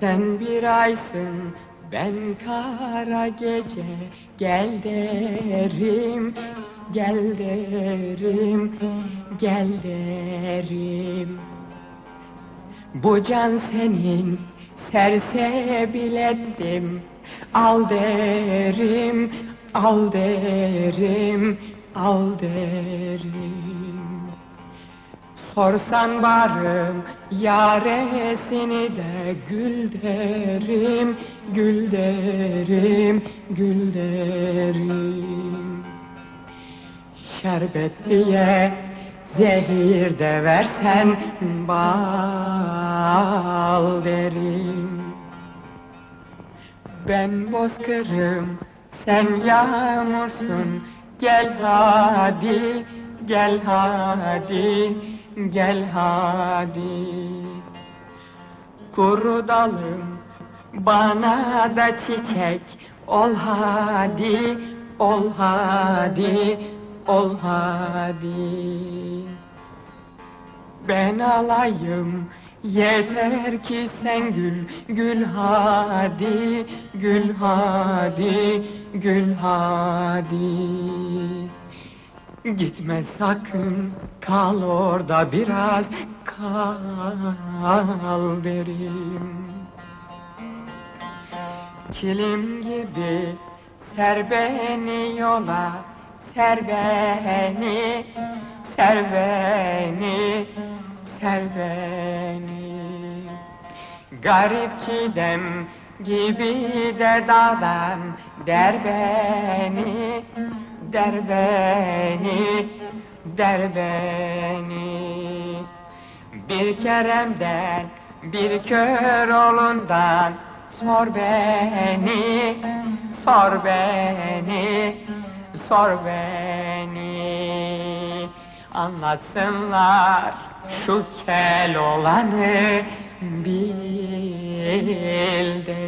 Sen bir aysın, ben kara gece Gel derim, gel derim, gel derim. Bu can senin, sersebil ettim Al derim, al derim, al derim Sorsan varım yaresini de gül derim, gül derim, gül derim. Şerbet diye zehir de versen bal derim. Ben bozkırım, sen yağmursun, gel hadi, gel hadi, gel hadi. Kuru dalım, bana da çiçek, ol hadi, ol hadi, ol hadi. Ben alayım yeter ki sen gül gül hadi gül hadi gül hadi Gitme sakın kal orada biraz kal derim. Kilim gibi ser beni yola ser beni ser beni ser beni. Garip çiğdem gibi de dağdan der beni der beni der beni. Bir keremden bir kör olundan sor beni sor beni sor beni. Anlatsınlar şu kel olanı bil derim